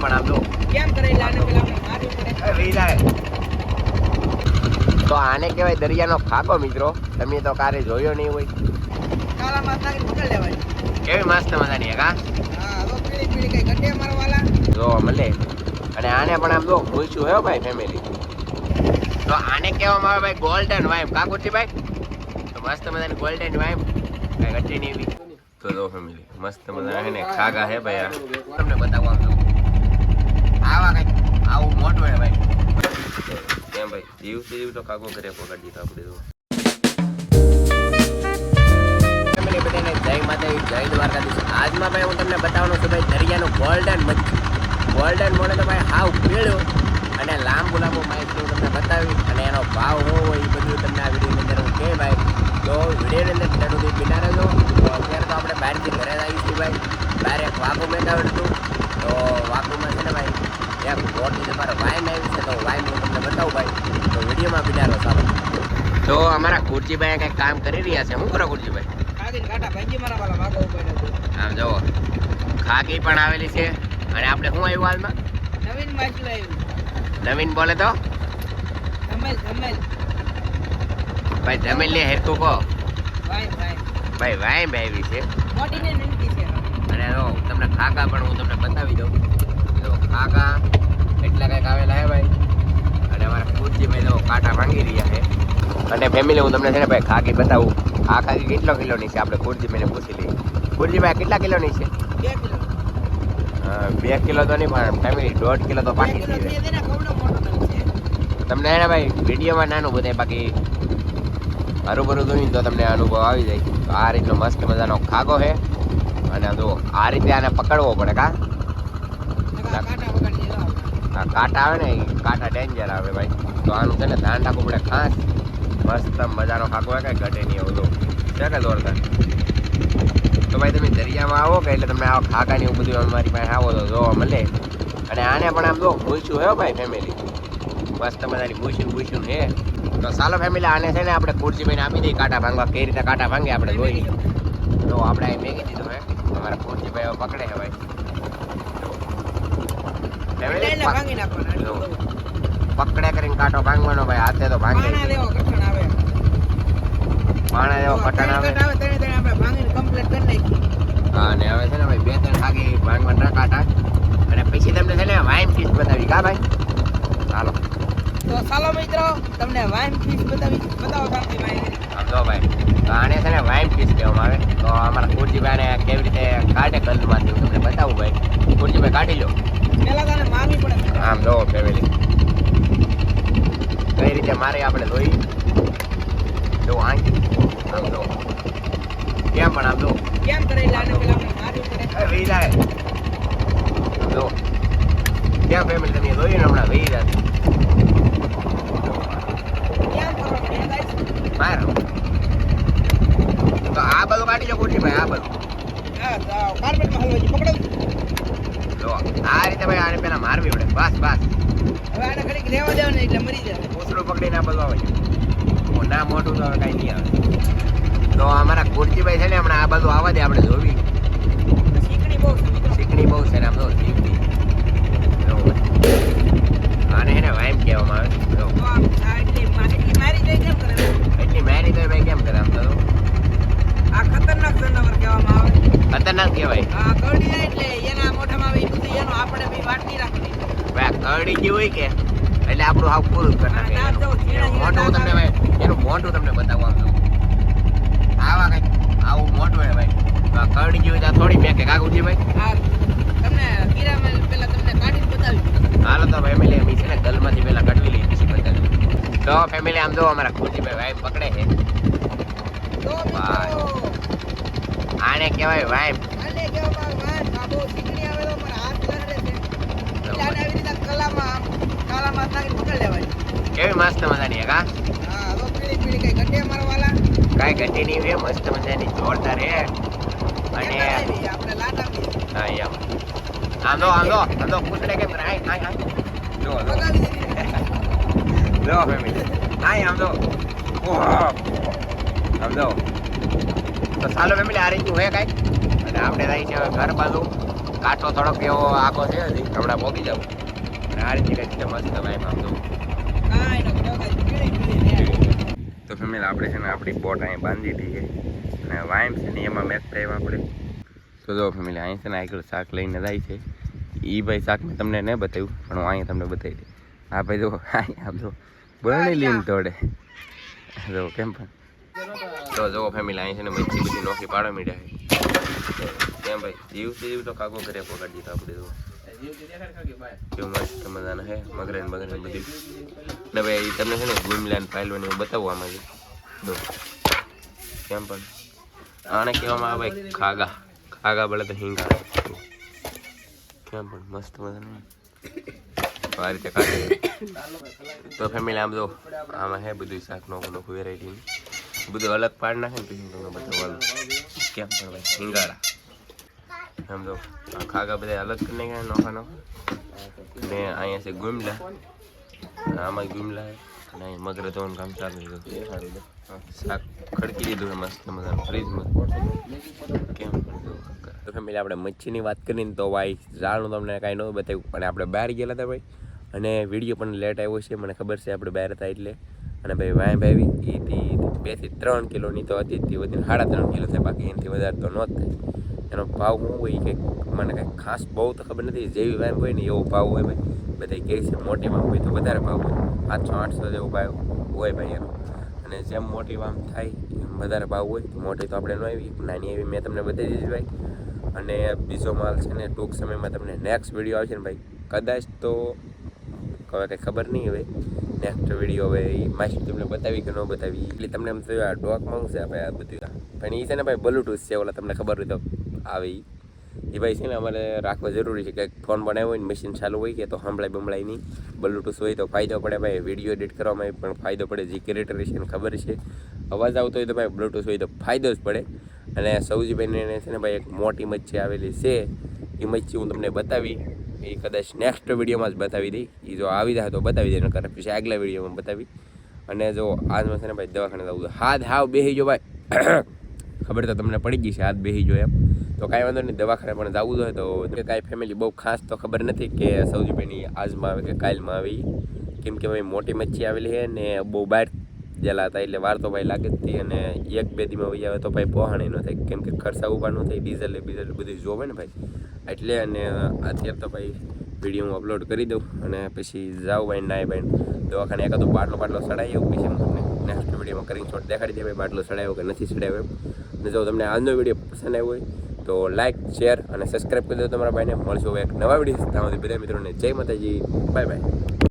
પણ આમ જો કેમ કરે એટલે પેલા આપણે પડે એ તો આને કહેવાય દરિયાનો ખાકો મિત્રો. તમે તો કારે જોયો નહીં હોય. લેવાય. કેવી મસ્ત મજાની કા જો મળે અને આને પણ આમ જો પૂછ્યું હે ભાઈ ફેમિલી તો આને કહેવામાં આવે ભાઈ ગોલ્ડન વાઇફ કા ભાઈ? તો મસ્ત મજાની ગોલ્ડન વાઇફ કઈ ઘટી નહીં તો જો ફેમિલી મસ્ત મજાના હે ને ખાગા હે ભાઈ તમને બતાવવા આવું હે ભાઈ. કેમ ભાઈ જીવ જીવ તો કાગો કરે પકડી દીધો આપણે તો. બધાને જય માતાજી જય દ્વારકાધીશ. આજમાં ભાઈ હું તમને બતાવવાનો છું ભાઈ દરિયાનું ગોલ્ડન મચ્છી ગોલ્ડન મોડે તો ભાઈ હાવ પીળું અને લાંબુ લાંબુ માહિતી હું તમને બતાવી અને એનો ભાવ હોવો હોય એ બધું તમને આ વિડીયોની અંદર હું કહે ભાઈ. તો વિડીયોની અંદર ત્યાં સુધી બિના રહેજો અત્યારે તો આપણે બહારથી ઘરે આવીશું ભાઈ. બહાર એક વાકુ મેળાવ્યું હતું તો વાકુમાં છે ને ભાઈ એક બોટની તમારે વાઇન આવી છે તો વાઇન હું તમને બતાવું ભાઈ તો વિડીયોમાં બિના રહો ચાલો તો અમારા કુરજીભાઈ કંઈક કામ કરી રહ્યા છે. શું કરો કુરજીભાઈ? આમ જુઓ ખાકી પણ આવેલી છે. અને આપણે શું આવ્યું હાલમાં? નવીન માછલું આવ્યું નવીન બોલે તો? ભાઈ જમીન લે હેરકું કહો. ભાઈ ભાઈ ભાઈ આવી છે. અને જો તમને ખાકા પણ હું તમને બતાવી દઉં જો ખાકા એટલા કંઈક આવેલા હે ભાઈ અને અમારા કુરજીભાઈ જો કાંટા ભાંગી રહ્યા છે અને ફેમિલી હું તમને છે ને ભાઈ ખાકી બતાવું. આ ખાકી કેટલો કિલોની છે? આપણે કુરજીભાઈને પૂછી લઈએ. કુરજીભાઈ આ કેટલા કિલોની છે? બે કિલો. બે કિલો તો નહીં પણ ફેમિલી દોઢ કિલો તો પાકી કિલો છે થી તેને કવડો મોટો નંગ છે. તમને એને ભાઈ વિડીયોમાં નાનું બધાય બાકી હરુભરું ધોઈને તો તમને અનુભવ આવી જાય. તો આ રીતનો મસ્ત મજાનો ખાગો છે. અને તો આ રીતે આને પકડવો પડે કા? કાંટા આવે ને કાંટા ડેન્જર આવે ભાઈ. તો આનું છે ને ધ્યાન રાખવું પડે ખાસ મસ્ત મજાનો ખાકો હોય કઈ ઘટે નહીં એવું છે કે જોરદાર તો ભાઈ તમે દરિયામાં આવો કે એટલે તમને આ ખાકાની એવું બધું અમારી પાસે આવો તો જોવા મળે. અને આને પણ આમ જો ભૂસ્યું હે ભાઈ ફેમિલી મસ્ત મજાની ભૂસ્યું ભૂસ્યું હે તો સાલો ફેમિલી આને છે ને આપણે ખુરશી ભાઈને આપી દઈએ કાંટા ભાંગવા. કઈ રીતે કાંટા ભાંગે આપણે જોઈએ તો આપણે અહીં મેગી દીધું હે. અમારા ખુરશી ભાઈ પકડે હે ભાઈ. ફેમિલી ભાંગી નાખવાના. જો. પકડે કરીને કાંટો ભાંગવાનો ભાઈ હાથે તો ભાંગે પાણા જેવો કટણ આવે. હા, ને હવે છે ને ભાઈ બે ત્રણ ખાગી ભાંગવાના કાંટા અને પછી તમને છે ને વાઇન ફીસ બતાવી. કા ભાઈ? ચાલો તો ચાલો મિત્રો તમને વાઇન ફિશ બતાવી બતાવો શાંતિ ભાઈ આમ જો ભાઈ તો આને છે ને વાઇન ફીસ કહેવામાં આવે. તો અમારા કુરજીભાઈને કેવી રીતે કાઢે કલમાંથી હું તમને બતાવું ભાઈ. કુરજીભાઈ કાઢી લો. આમ જો ફેમિલી. કઈ રીતે મારે આપણે જોઈ જો આંગી આમ જો. કેમ પણ આમ જો. કેમ કરે એટલે આને પેલા મારવી પડે વી જાય જો. કેમ ફેમિલી તમે જોયું ને હમણાં વી જાય માર. તો આ બધું કાઢી લો ભાઈ આ બધું. કાર્પેટમાં હલવાજી પકડો. જો આ રીતે ભાઈ આને પેલા મારવી પડે બસ બસ હવે આને ઘડીક રહેવા દેવા ને એટલે મરી જાય. કોથળું પકડીને આ બધું આવે. હું ના મોટું તો કાંઈ નહીં આવે. તો અમારા કુરજીભાઈ છે ને હમણાં આ બધું આવવા દે આપણે જોવી. શીખણી બહુ શીખણી બહુ છે ને આમ તો શીખણી. આને એને ને વાઇમ કહેવામાં આવે એટલી મારી કેમ કરે? એટલી મેરી તો ભાઈ કેમ કરે આમ તો? આ ખતરનાક જનાવર કહેવામાં આવે. ખતરનાક કહેવાય. આ કરડી એટલે એના મોઢામાં આવે એ બધું એનું આપણે બી વાટ નહીં રાખવી. કરડી હોય કે? એટલે આપણું આવું પૂરું કરી નાખે હા, મોઢું ઝીણા તમને ભાઈ એનું મોઢું તમને બતાવું આમ આવા કંઈક આવું મોઢું હે ભાઈ. કરડી ગયું ત્યાં થોડી મેં કે કાકુજી ભાઈ. તમને કીરામાં પેલા તમને કાઢી બતાવી. હાલો તો ફેમિલી એમ છે ને ગલમાંથી પેલા કાઢવી લઈ પછી બતાવી તો ફેમિલી આમ જો અમારા ખુરશીભાઈ ભાઈ પકડે છે. આને કહેવાય વાઈફ આને કહેવાય આવે બાબો શીકણી આવે તો મારા હાથ લડે છે એટલે આને આવી રીતે કલામાં આમ માસ નાખીને નીકળ લેવાય. કેવી મસ્ત મજાની કા હા? તો પીળી પીળી કઈ ગટે મારવાલા. કઈ ઘટી નહીં રે મસ્ત મજાની જોરદાર હે. અને આપણે લાટ આપી હા એમ. આમ જો આમ જો આમ જો પૂછડે કેમ આય. જો જો. ફેમિલી આય આમ જો ઓહ આમ જો તો ચાલો ફેમિલી આ રીતનું હે કાંઈ? અને આપણે રહી છે ઘર બાજુ. કાટો થોડોક એવો આખો છે હજી. હમણાં પોગી જાવ તો ફેમિલી આપણે છે ને આપણી બોટ અહીં બાંધી દીધી છે અને વાઇમ છે ને એમાં મેચ થાય આપણે. તો જો ફેમિલી અહીં છે ને આગળ શાક લઈને જાય છે. એ ભાઈ શાક મેં તમને નહીં બતાવ્યું પણ હું અહીંયા તમને બતાવી દઈ હા ભાઈ જો અહીં આમ જો. બરણી લીન તોડે. જો કેમ પણ. તો જો ફેમિલી અહીં છે ને મચ્છી બધી નોખી પાડવા મીડ્યા છે. કેમ ભાઈ જીવ જીવ તો કાકો કરે પકડી દીધો આપણે જો. કેવું મસ્ત મજાના હે, મગરેન બગરેન બધી. ને ભાઈ તમને છે ને ગુમલેન પાયલવાની ને બતાવવા માંગે દો કેમ પણ? આને કહેવામાં આવે ખાગા. ખાગા બળે તો હિંગા. કેમ પણ? મસ્ત મજાનું આ રીતે કાઢી તો ફેમિલી આમ જો, આમાં હે બધું શાક નોખું નોખું વેરાયટી બધું અલગ પાડ નાખે ને પછી તમને બતાવવાનું. કેમ પણ ભાઈ હિંગાડા એમ જો આ ખાગા બધા અલગ કરીને ગયા નોખા નોખા ને અહીંયા છે ગુમલા. આમાં ગુમલા અને અહીં મગર ધોવાનું કામ ચાલુ હા, શાક ખડકી દીધું છે મસ્ત મજાનું. ફ્રીજમાં. કેમ? તો ફેમિલી આપણે મચ્છીની વાત કરીને તો ભાઈ જાણું તમને કાંઈ ન બતાવ્યું. પણ આપણે બહાર ગયેલા હતા ભાઈ. અને વીડિયો પણ લેટ આવ્યો છે. મને ખબર છે આપણે બહાર હતા એટલે. અને ભાઈ વાય ભાઈ એથી બેથી ત્રણ કિલોની તો હતી. વધીને સાડા ત્રણ કિલો થાય. બાકી એનાથી વધારે તો ન થાય. એનો ભાવ શું હોય કે મને કાંઈ ખાસ બહુ તો ખબર નથી, જેવી વાંય હોય ને એવો ભાવ હોય ભાઈ. બધા કહે છે મોટી વામ હોય તો વધારે ભાવ હોય. સાતસો આઠસો જેવો ભાવ હોય ભાઈ એનો. અને જેમ મોટી વામ થાય, એમ વધારે ભાવ હોય. તો મોટી તો આપણે ન આવી નાની એવી મેં તમને બતાવી દીધી ભાઈ. અને બીજો માલ છે ને ટૂંક સમયમાં તમને નેક્સ્ટ વીડિયો આવશે ને ભાઈ. કદાચ તો, હવે કંઈ ખબર નહીં હવે. નેક્સ્ટ વીડિયો હવે એ માસ્ટર તમને બતાવી કે ન બતાવી. એટલે તમને એમ થયું આ ડોક માંગશે ભાઈ આ બધું? પણ એ છે ને ભાઈ બ્લુટૂથ છે ઓલા તમને ખબર હોય તો. આવે. એ ભાઈ છે ને અમારે રાખવા જરૂરી છે. કે ફોન બનાવ્યો હોય ને મશીન ચાલુ હોય કે તો સાંભળાય બંભળાય નહીં. બ્લૂટૂથ હોય તો ફાયદો પડે ભાઈ. વીડિયો એડિટ કરવામાં પણ ફાયદો પડે. જે કેરેક્ટર છે એને ખબર છે. અવાજ આવતો હોય તો ભાઈ બ્લૂટૂથ હોય તો ફાયદો જ પડે. અને સૌજીભાઈને છે ને ભાઈ એક મોટી મચ્છી આવેલી છે. એ મચ્છી હું તમને બતાવી. એ કદાચ નેક્સ્ટ વિડીયોમાં જ બતાવી દઈ. એ જો આવી જાય તો બતાવી દે નકર પછી આગલા વિડીયોમાં બતાવી. અને જો આજમાં છે ને ભાઈ દવાખાને જવું હાથ હાવ બેસી જો ભાઈ. ખબર તો તમને પડી ગઈ છે, હાથ બેસી જો એમ. તો કાંઈ વાંધો નહીં, દવાખાને પણ જવું જોઈએ તો કે કાંઈ ફેમિલી બહુ ખાસ તો ખબર નથી કે સૌજીભાઈની આજમાં આવે કે કાલમાં આવી. કેમ કે ભાઈ મોટી મચ્છી આવેલી છે ને બહુ બહાર ગયેલા હતા, એટલે વાર તો ભાઈ લાગે જ હતી અને એક બે દીમાં વહી આવે તો ભાઈ પહોંચે ન થાય. કેમ કે ખર્ચા ઊભા ન થાય, ડીઝલ બીઝલ બધું જોવે ને ભાઈ. એટલે અને અત્યારે તો ભાઈ વીડિયો હું અપલોડ કરી દઉં અને પછી જાઉં ભાઈ નાય ભાઈ દવાખાને. એકાદો બાટલો બાટલો સડાઈ આવું પછી હું નેક્સ્ટ વિડીયોમાં કરીને શોટ દેખાડી દે ભાઈ, બાટલો સડાયો કે નથી સડાયો એમ. જો તમને આજનો વીડિયો પસંદ આવ્યો હોય તો લાઇક શેર અને સબસ્ક્રાઈબ કરી દો તમારા ભાઈને. મળશો એક નવા વીડિયો ત્યાં બધા મિત્રોને જય માતાજી. Bye bye